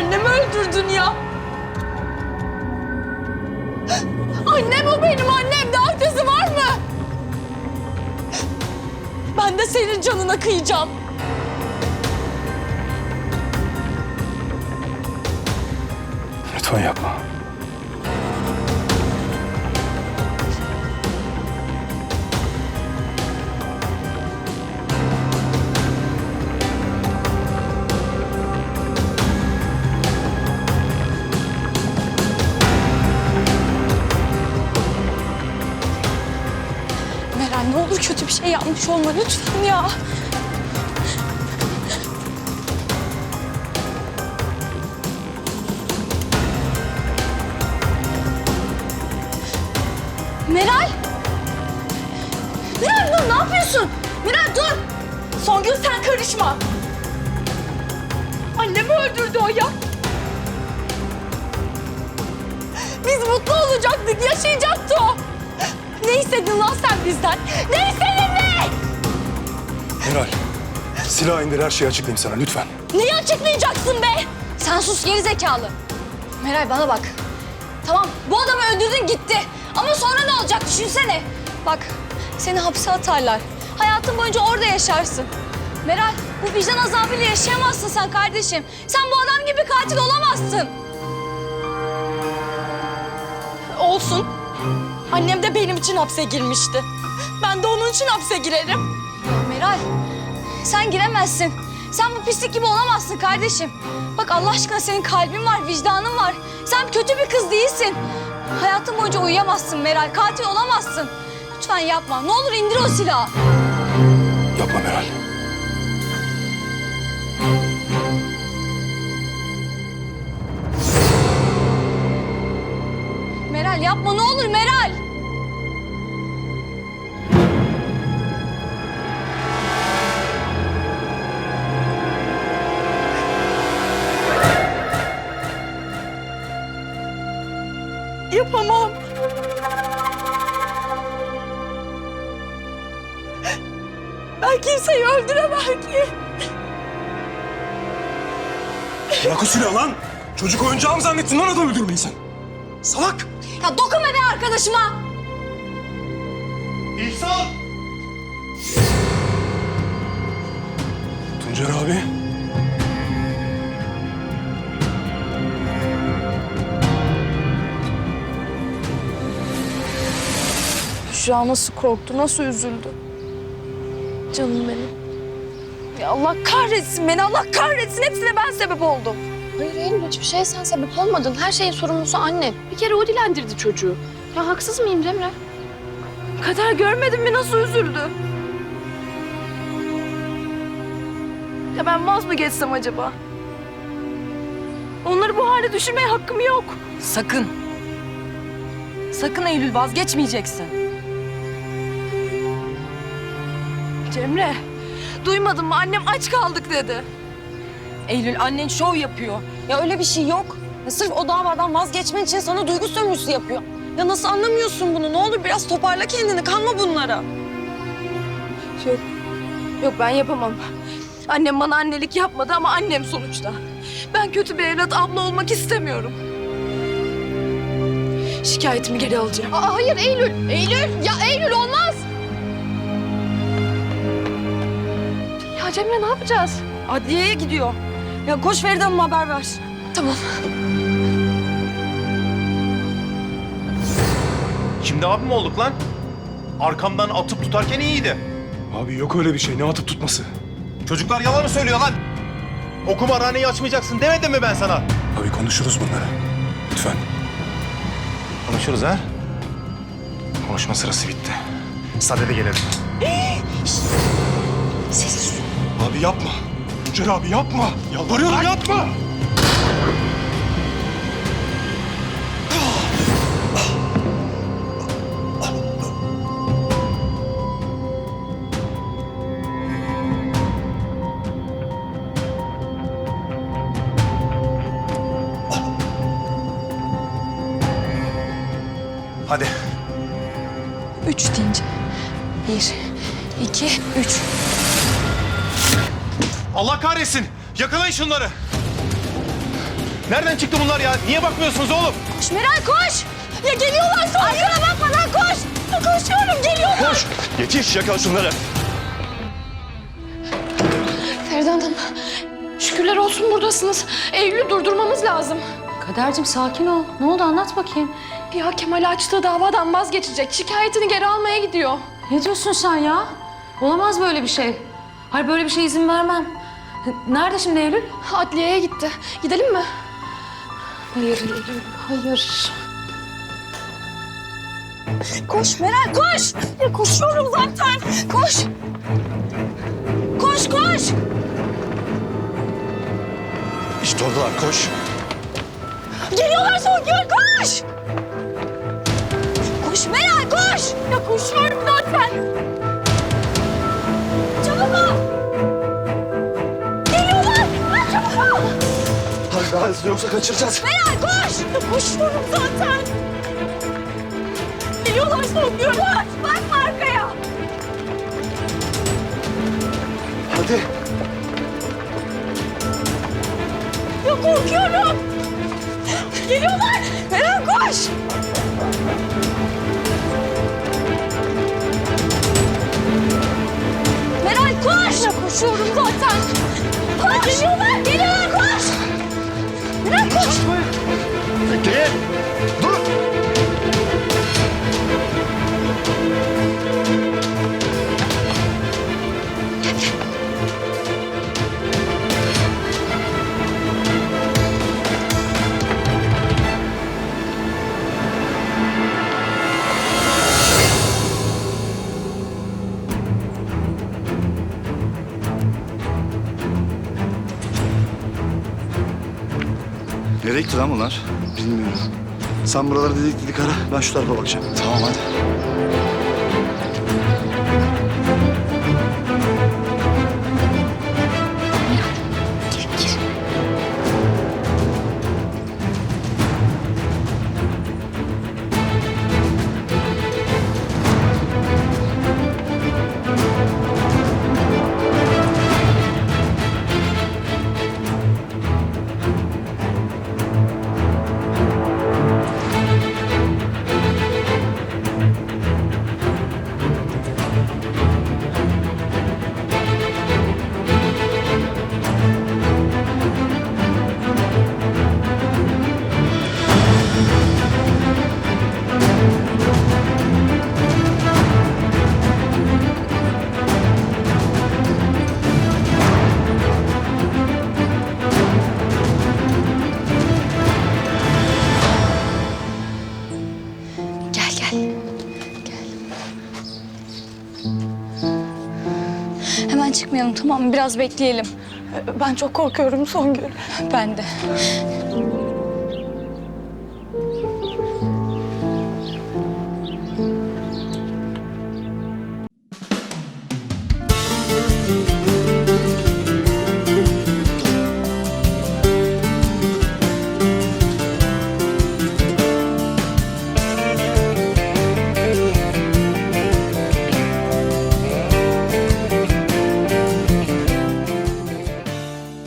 Annemi öldürdün ya. Annem o benim annem. Daha ötesi var mı? Ben de senin canına kıyacağım. Lütfen yapma. Kötü bir şey yapmış olma lütfen ya. Meral! Meral dur ne yapıyorsun? Meral dur! Songül sen karışma. Annemi öldürdü o ya. Biz mutlu olacaktık, yaşayacaktı o. Ne istedin lan sen bizden? Ne istedin ne? Meral, silah indir her şeyi açıklayayım sana lütfen. Neyi açıklayacaksın be? Sen sus geri zekalı. Meral bana bak. Tamam bu adamı öldürdün gitti. Ama sonra ne olacak düşünsene. Bak seni hapse atarlar. Hayatın boyunca orada yaşarsın. Meral bu vicdan azabıyla yaşayamazsın sen kardeşim. Sen bu adam gibi katil olamazsın. Olsun. Annem de benim için hapse girmişti. Ben de onun için hapse girerim. Meral sen giremezsin. Sen bu pislik gibi olamazsın kardeşim. Bak Allah aşkına senin kalbin var, vicdanın var. Sen kötü bir kız değilsin. Hayatın boyunca uyuyamazsın Meral. Katil olamazsın. Lütfen yapma. Ne olur indir o silahı. Yapma Meral. Meral yapma ne olur Meral. Yapamam. Ben kimseyi öldüremem ki. Bırak o silahı lan. Çocuk oyuncağı mı zannettin lan adam öldürmeyi sen? Salak. Ya dokunma be arkadaşıma. İhsan! Tuncer abi. Büşra nasıl korktu, nasıl üzüldü. Canım benim. Ya Allah kahretsin beni, Allah kahretsin. Hepsine ben sebep oldum. Hayır Eylül hiçbir şeye sen sebep olmadın. Her şeyin sorumlusu anne. Bir kere o dilendirdi çocuğu. Ya haksız mıyım Cemre? Kader görmedin mi nasıl üzüldü? Ya ben vaz mı geçsem acaba? Onları bu hale düşürmeye hakkım yok. Sakın. Sakın Eylül vazgeçmeyeceksin. Cemre, duymadın mı? Annem aç kaldık dedi. Eylül annen şov yapıyor. Ya öyle bir şey yok. Ya sırf o davadan vazgeçmen için sana duygu sömürüsü yapıyor. Ya nasıl anlamıyorsun bunu? Ne olur biraz toparla kendini. Kanma bunlara. Yok, yok ben yapamam. Annem bana annelik yapmadı ama annem sonuçta. Ben kötü bir evlat abla olmak istemiyorum. Şikayetimi geri alacağım. Aa, hayır Eylül. Eylül. Ya Eylül olmaz. Ya Cemre ne yapacağız? Adliyeye gidiyor. Ya koş Feride Hanım'a haber ver. Tamam. Şimdi abi mi olduk lan? Arkamdan atıp tutarken iyiydi. Abi yok öyle bir şey. Ne atıp tutması? Çocuklar yalan mı söylüyor lan? O kumarhaneyi açmayacaksın demedim mi ben sana? Abi konuşuruz bunları. Lütfen. Konuşuruz ha? Konuşma sırası bitti. Sadede gelelim. Abi yapma. Tuncer abi yapma. Yalvarıyorum yapma. Hadi. Üç deyince. Bir, iki, üç. Allah kahretsin. Yakalayın şunları. Nereden çıktı bunlar ya? Niye bakmıyorsunuz oğlum? Koş Meral koş. Ya geliyorlar sonra. Arkana bakma lan koş. Koşuyorum geliyorlar. Koş. Yetiş yakala şunları. Feride Hanım, şükürler olsun buradasınız. Eylül'ü durdurmamız lazım. Kadercim sakin ol. Ne oldu anlat bakayım. Ya Kemal açtığı davadan vazgeçecek. Şikayetini geri almaya gidiyor. Ne diyorsun sen ya? Olamaz böyle bir şey. Hayır böyle bir şey izin vermem. Nerede şimdi Eylül? Adliyeye gitti. Gidelim mi? Hayır Eylül, hayır. Koş Meral koş. Ya koşuyorum zaten. Koş. Koş koş. İşte oradalar koş. Geliyorlar Songül koş. Koş Meral koş. Ya koşuyorum zaten. Ol. Geliyorlar. Ya çabuk ol. Hadi daha hızlı yoksa kaçıracağız. Meral koş. Koşuyorum zaten. Geliyorlar. Koş. Bakma arkaya. Hadi. Ya korkuyorum. Geliyorlar. Meral koş. Koşuyorum zaten. Koş. Geliyorlar. Koş. Meral koş. Bekleyin. Gitti lan bunlar? Bilmiyorum. Sen buraları dedik dedik ara. Ben şu tarafa bakacağım. Tamam hadi. Hemen çıkmayalım tamam mı? Biraz bekleyelim. Ben çok korkuyorum Songül. Ben de.